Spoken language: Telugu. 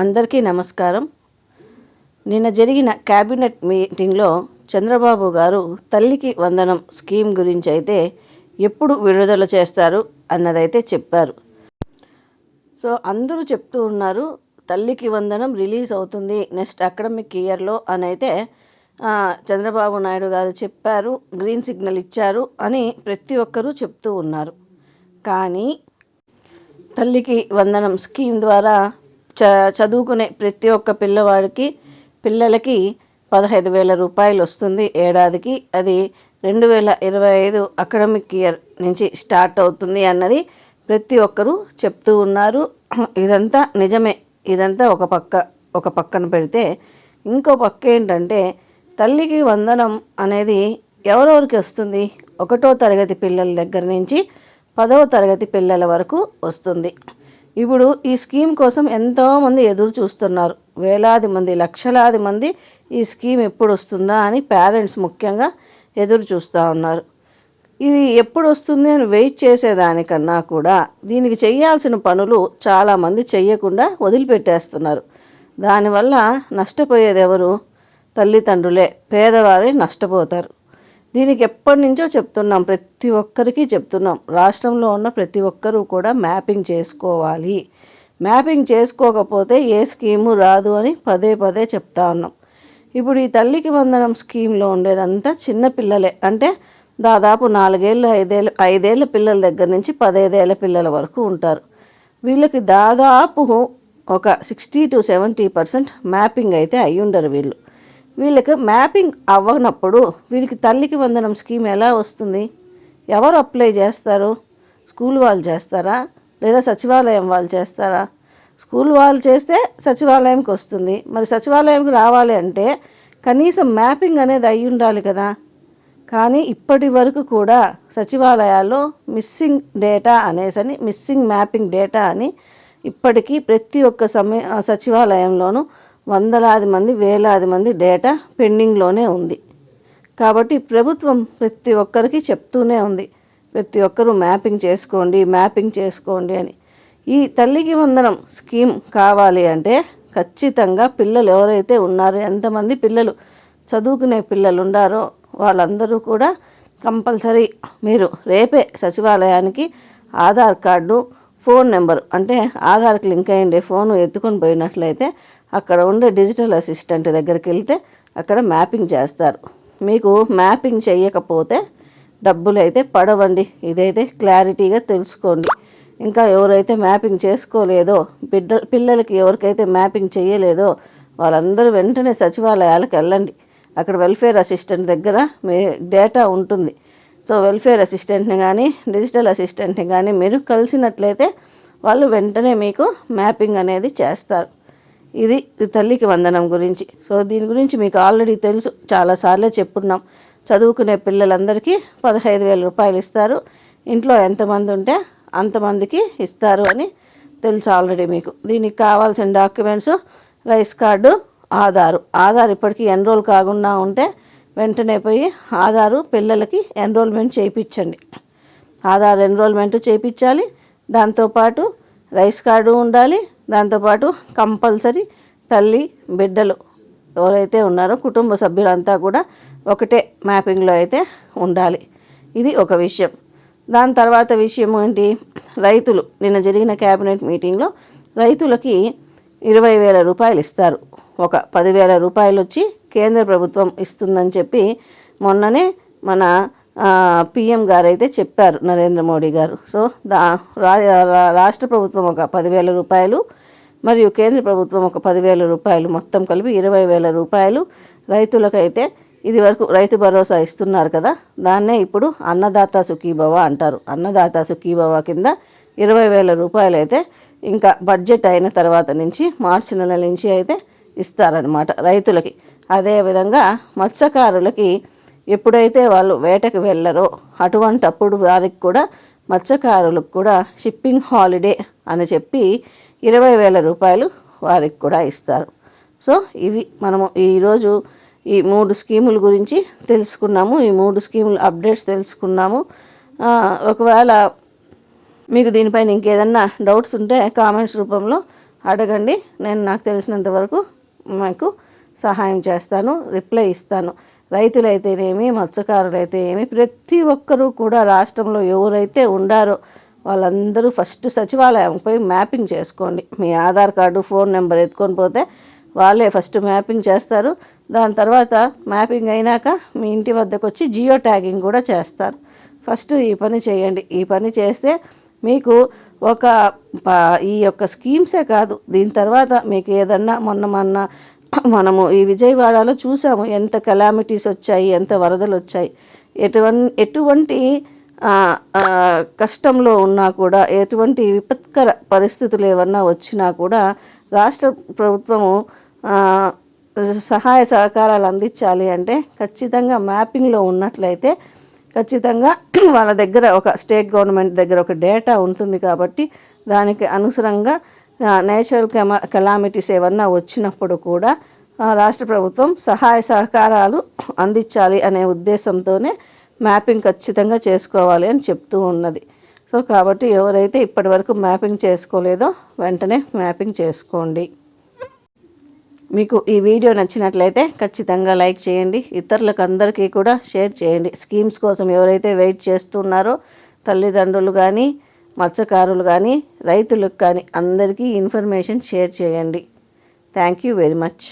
అందరికీ నమస్కారం. నిన్న జరిగిన క్యాబినెట్ మీటింగ్లో చంద్రబాబు గారు తల్లికి వందనం స్కీమ్ గురించి అయితే ఎప్పుడు విడుదల చేస్తారు అన్నదైతే చెప్పారు. సో అందరూ చెప్తూ ఉన్నారు తల్లికి వందనం రిలీజ్ అవుతుంది నెక్స్ట్ అకాడమిక్ ఇయర్లో అని అయితే చంద్రబాబు నాయుడు గారు చెప్పారు గ్రీన్ సిగ్నల్ ఇచ్చారు అని ప్రతి ఒక్కరూ చెప్తూ ఉన్నారు. కానీ తల్లికి వందనం స్కీమ్ ద్వారా చ చదువుకునే ప్రతి ఒక్క పిల్లవాడికి పిల్లలకి పదహైదు వేల రూపాయలు వస్తుంది ఏడాదికి. అది రెండు వేల ఇరవై ఐదు అకాడమిక్ ఇయర్ నుంచి స్టార్ట్ అవుతుంది అన్నది ప్రతి ఒక్కరూ చెప్తూ ఉన్నారు. ఇదంతా నిజమే. ఇదంతా ఒక పక్క ఒక పక్కన పెడితే ఇంకో పక్క ఏంటంటే తల్లికి వందనం అనేది ఎవరెవరికి వస్తుంది? ఒకటో తరగతి పిల్లల దగ్గర నుంచి పదవ తరగతి పిల్లల వరకు వస్తుంది. ఇప్పుడు ఈ స్కీమ్ కోసం ఎంతోమంది ఎదురు చూస్తున్నారు. వేలాది మంది లక్షలాది మంది ఈ స్కీమ్ ఎప్పుడు వస్తుందా అని పేరెంట్స్ ముఖ్యంగా ఎదురు చూస్తూ ఉన్నారు. ఇది ఎప్పుడు వస్తుంది అని వెయిట్ చేసేదానికన్నా కూడా దీనికి చేయాల్సిన పనులు చాలామంది చెయ్యకుండా వదిలిపెట్టేస్తున్నారు. దానివల్ల నష్టపోయేది ఎవరు? తల్లిదండ్రులే. పేదవారే నష్టపోతారు. దీనికి ఎప్పటి నుంచో చెప్తున్నాం ప్రతి ఒక్కరికి చెప్తున్నాం. రాష్ట్రంలో ఉన్న ప్రతి ఒక్కరూ కూడా మ్యాపింగ్ చేసుకోవాలి. మ్యాపింగ్ చేసుకోకపోతే ఏ స్కీము రాదు అని పదే పదే చెప్తా ఉన్నాం. ఇప్పుడు ఈ తల్లికి వందనం స్కీమ్లో ఉండేదంతా చిన్న పిల్లలే. అంటే దాదాపు నాలుగేళ్ళు ఐదేళ్ళు ఐదేళ్ళ పిల్లల దగ్గర నుంచి పదైదేళ్ళ పిల్లల వరకు ఉంటారు. వీళ్ళకి దాదాపు ఒక sixty to seventy percent mapping అయితే అయ్యుండరు వీళ్ళు. వీళ్ళకి మ్యాపింగ్ అవ్వనప్పుడు వీళ్ళకి తల్లికి వందనం స్కీమ్ ఎలా వస్తుంది? ఎవరు అప్లై చేస్తారు? స్కూల్ వాళ్ళు చేస్తారా? లేదా సచివాలయం వాళ్ళు చేస్తారా? స్కూల్ వాళ్ళు చేస్తే సచివాలయంకి వస్తుంది. మరి సచివాలయంకి రావాలి అంటే కనీసం మ్యాపింగ్ అనేది అయి ఉండాలి కదా. కానీ ఇప్పటి వరకు కూడా సచివాలయాల్లో మిస్సింగ్ డేటా అనేసని మిస్సింగ్ మ్యాపింగ్ డేటా అని ఇప్పటికీ ప్రతి ఒక్క సమయ సచివాలయంలోనూ వందలాది మంది వేలాది మంది డేటా పెండింగ్లోనే ఉంది. కాబట్టి ప్రభుత్వం ప్రతి ఒక్కరికి చెప్తూనే ఉంది. ప్రతి ఒక్కరూ మ్యాపింగ్ చేసుకోండి మ్యాపింగ్ చేసుకోండి అని. ఈ తల్లికి వందనం స్కీమ్ కావాలి అంటే ఖచ్చితంగా పిల్లలు ఎవరైతే ఉన్నారో ఎంతమంది పిల్లలు చదువుకునే పిల్లలు ఉన్నారో వాళ్ళందరూ కూడా కంపల్సరీ మీరు రేపే సచివాలయానికి ఆధార్ కార్డు ఫోన్ నెంబరు అంటే ఆధార్కి లింక్ అయ్యండి ఫోను ఎత్తుకొని పోయినట్లయితే అక్కడ ఉండే డిజిటల్ అసిస్టెంట్ దగ్గరికి వెళ్తే అక్కడ మ్యాపింగ్ చేస్తారు. మీకు మ్యాపింగ్ చేయకపోతే డబ్బులు అయితే పడవండి. ఇదైతే క్లారిటీగా తెలుసుకోండి. ఇంకా ఎవరైతే మ్యాపింగ్ చేసుకోలేదో బిడ్డ పిల్లలకి ఎవరికైతే మ్యాపింగ్ చేయలేదో వాళ్ళందరూ వెంటనే సచివాలయాలకు వెళ్ళండి. అక్కడ వెల్ఫేర్ అసిస్టెంట్ దగ్గర మీ డేటా ఉంటుంది. సో వెల్ఫేర్ అసిస్టెంట్ని కానీ డిజిటల్ అసిస్టెంట్ని కానీ మీరు కలిసినట్లయితే వాళ్ళు వెంటనే మీకు మ్యాపింగ్ అనేది చేస్తారు. ఇది తల్లికి వందనం గురించి. సో దీని గురించి మీకు ఆల్రెడీ తెలుసు. చాలాసార్లే చెప్పున్నాం. చదువుకునే పిల్లలందరికీ పదహైదు వేల రూపాయలు ఇస్తారు. ఇంట్లో ఎంతమంది ఉంటే అంతమందికి ఇస్తారు అని తెలుసు ఆల్రెడీ మీకు. దీనికి కావాల్సిన documents rice card Aadhaar. Aadhaar ఇప్పటికీ ఎన్రోల్ కాకుండా ఉంటే వెంటనే పోయి ఆధారు పిల్లలకి ఎన్రోల్మెంట్ చేయించండి ఆధార్ ఎన్రోల్మెంట్ చేయించాలి దాంతోపాటు రైస్ కార్డు ఉండాలి. దాంతోపాటు కంపల్సరీ తల్లి బిడ్డలు ఎవరైతే ఉన్నారో కుటుంబ సభ్యులంతా కూడా ఒకటే మ్యాపింగ్లో అయితే ఉండాలి. ఇది ఒక విషయం. దాని తర్వాత విషయం ఏంటి? రైతులు నిన్న జరిగిన క్యాబినెట్ మీటింగ్లో రైతులకి ఇరవై వేల రూపాయలు ఇస్తారు. ఒక పదివేల రూపాయలు వచ్చి కేంద్ర ప్రభుత్వం ఇస్తుందని చెప్పి మొన్ననే మన పిఎం గారు అయితే చెప్పారు నరేంద్ర మోడీ గారు. సో దా రా- రాష్ట్ర ప్రభుత్వం ఒక పదివేల రూపాయలు మరియు కేంద్ర ప్రభుత్వం ఒక పదివేల రూపాయలు మొత్తం కలిపి ఇరవై వేల రూపాయలు రైతులకైతే ఇది వరకు రైతు భరోసా ఇస్తున్నారు కదా దాన్నే ఇప్పుడు అన్నదాత సుఖీభవ అంటారు. అన్నదాత సుఖీభవ కింద ఇరవై వేల రూపాయలు అయితే ఇంకా బడ్జెట్ అయిన తర్వాత నుంచి మార్చి నెల నుంచి అయితే ఇస్తారనమాట రైతులకి. అదేవిధంగా మత్స్యకారులకి ఎప్పుడైతే వాళ్ళు వేటకు వెళ్ళరో అటువంటప్పుడు వారికి కూడా మత్స్యకారులకు కూడా షిప్పింగ్ హాలిడే అని చెప్పి ఇరవై వేల రూపాయలు వారికి కూడా ఇస్తారు. సో ఇవి మనము ఈరోజు ఈ మూడు స్కీముల గురించి తెలుసుకున్నాము. ఈ మూడు స్కీముల అప్డేట్స్ తెలుసుకున్నాము. ఒకవేళ మీకు దీనిపైన ఇంకేదన్నా డౌట్స్ ఉంటే కామెంట్స్ రూపంలో అడగండి. నేను నాకు తెలిసినంత వరకు మీకు సహాయం చేస్తాను రిప్లై ఇస్తాను. రైతులైతేనేమి మత్స్యకారులైతే ఏమి ప్రతి ఒక్కరూ కూడా రాష్ట్రంలో ఎవరైతే ఉండారో వాళ్ళందరూ ఫస్ట్ సచివాలయం పోయి మ్యాపింగ్ చేసుకోండి. మీ ఆధార్ కార్డు ఫోన్ నెంబర్ ఎత్తుకొని పోతే వాళ్ళే ఫస్ట్ మ్యాపింగ్ చేస్తారు. దాని తర్వాత మ్యాపింగ్ అయినాక మీ ఇంటి వద్దకు వచ్చి జియో ట్యాగింగ్ కూడా చేస్తారు. ఫస్ట్ ఈ పని చేయండి. ఈ పని చేస్తే మీకు ఒక ఈ యొక్క స్కీమ్సే కాదు. దీని తర్వాత మీకు ఏదన్నా మొన్న మొన్న మనము ఈ విజయవాడలో చూసాము ఎంత కెలామిటీస్ వచ్చాయి ఎంత వరదలు వచ్చాయి. ఎటువంటి ఎటువంటి కష్టంలో ఉన్నా కూడా ఎటువంటి విపత్కర పరిస్థితులు ఏమన్నా వచ్చినా కూడా రాష్ట్ర ప్రభుత్వము సహాయ సహకారాలు అందించాలి అంటే ఖచ్చితంగా మ్యాపింగ్లో ఉన్నట్లయితే ఖచ్చితంగా వాళ్ళ దగ్గర ఒక స్టేట్ గవర్నమెంట్ దగ్గర ఒక డేటా ఉంటుంది కాబట్టి దానికి అనుసరంగా నేచురల్ కెమా కెలామిటీస్ ఏమన్నా వచ్చినప్పుడు కూడా రాష్ట్ర ప్రభుత్వం సహాయ సహకారాలు అందించాలి అనే ఉద్దేశంతోనే మ్యాపింగ్ ఖచ్చితంగా చేసుకోవాలి అని చెప్తూ ఉన్నది. సో కాబట్టి ఎవరైతే ఇప్పటివరకు మ్యాపింగ్ చేసుకోలేదో వెంటనే మ్యాపింగ్ చేసుకోండి. మీకు ఈ వీడియో నచ్చినట్లయితే ఖచ్చితంగా లైక్ చేయండి. ఇతరులకు అందరికీ కూడా షేర్ చేయండి. స్కీమ్స్ కోసం ఎవరైతే వెయిట్ చేస్తున్నారో తల్లిదండ్రులు కానీ మత్స్యకారులు కానీ రైతులకు కానీ అందరికీ ఇన్ఫర్మేషన్ షేర్ చేయండి. Thank you very much.